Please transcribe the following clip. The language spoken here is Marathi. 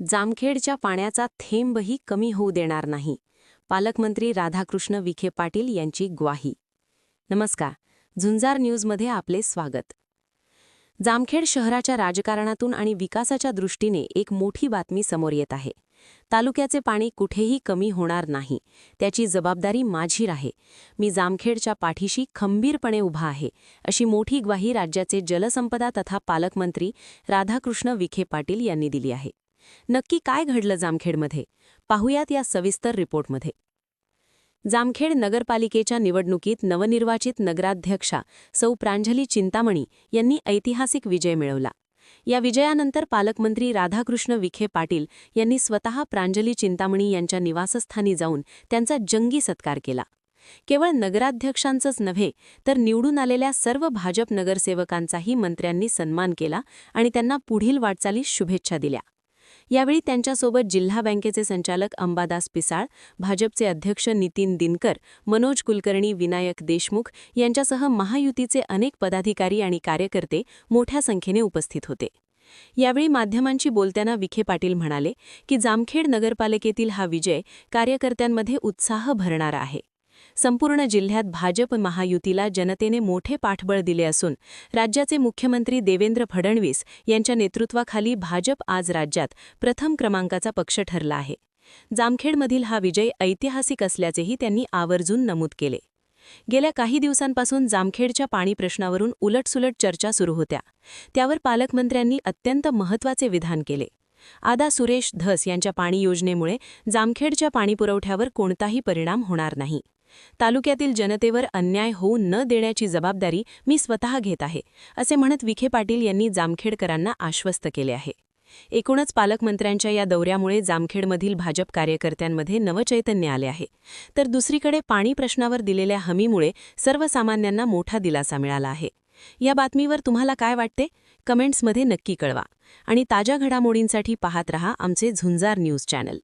जामखेडच्या पाण्याचा थेंबही कमी होऊ देणार नाही. पालकमंत्री राधाकृष्ण विखे पाटील यांची ग्वाही. नमस्कार. झुंजार न्यूजमध्ये आपले स्वागत. जामखेड शहराच्या राजकारणातून आणि विकासाच्या दृष्टीने एक मोठी बातमी समोर येत आहे. तालुक्याचे पाणी कुठेही कमी होणार नाही. त्याची जबाबदारी माझी आहे. मी जामखेडच्या पाठीशी खंबीरपणे उभा आहे अशी मोठी ग्वाही राज्याचे जलसंपदा तथा पालकमंत्री राधाकृष्ण विखे पाटील यांनी दिली आहे. नक्की काय घडलं जामखेडमध्ये? पाहुयात या सविस्तर रिपोर्टमध्ये. जामखेड नगरपालिकेच्या निवडणुकीत नवनिर्वाचित नगराध्यक्षा सौ. प्रांजली चिंतामणी यांनी ऐतिहासिक विजय मिळवला. या विजयानंतर पालकमंत्री राधाकृष्ण विखे पाटील यांनी स्वतः प्रांजली चिंतामणी यांच्या निवासस्थानी जाऊन त्यांचा जंगी सत्कार केला. केवळ नगराध्यक्षांचंच नव्हे तर निवडून आलेल्या सर्व भाजप नगरसेवकांचाही मंत्र्यांनी सन्मान केला आणि त्यांना पुढील वाटचालीस शुभेच्छा दिल्या. यावेळी त्यांच्यासोबत जिल्हा बँकेचे संचालक अंबादास पिसाळ भाजपचे अध्यक्ष नितीन दिनकर मनोज कुलकर्णी विनायक देशमुख यांच्यासह महायुतीचे अनेक पदाधिकारी आणि कार्यकर्ते मोठ्या संख्येने उपस्थित होते. यावेळी माध्यमांशी बोलताना विखे पाटील म्हणाले की जामखेड नगरपालिकेतील हा विजय कार्यकर्त्यांमध्ये उत्साह भरणारा आहे. संपूर्ण जिल्ह्यात भाजप महायुतीला जनतेने मोठे पाठबळ दिले असून राज्याचे मुख्यमंत्री देवेंद्र फडणवीस यांच्या नेतृत्वाखाली भाजप आज राज्यात प्रथम क्रमांकाचा पक्ष ठरला आहे. जामखेडमधील हा विजय ऐतिहासिक असल्याचेही त्यांनी आवर्जून नमूद केले. गेल्या काही दिवसांपासून जामखेडच्या पाणी प्रश्नावरून उलटसुलट चर्चा सुरू होत्या. त्यावर पालकमंत्र्यांनी अत्यंत महत्त्वाचे विधान केले. आदा सुरेश धस यांच्या पाणी योजनेमुळे जामखेडच्या पाणीपुरवठ्यावर कोणताही परिणाम होणार नाही. तालुक्यातील जनतेवर अन्याय होऊ न देण्याची जबाबदारी मी स्वतः घेत आहे असे म्हणत विखे पाटील यांनी जामखेडकरांना आश्वस्त केले आहे. एकूणच पालकमंत्र्यांच्या या दौऱ्यामुळे जामखेडमधील भाजप कार्यकर्त्यांमध्ये नवचैतन्य आले आहे. तर दुसरीकडे पाणी प्रश्नावर दिलेल्या हमीमुळे सर्वसामान्यांना मोठा दिलासा मिळाला आहे. या बातमीवर तुम्हाला काय वाटते? कमेंट्समध्ये नक्की कळवा. आणि ताज्या घडामोडींसाठी पाहत रहा आमचे झुंजार न्यूज चॅनल.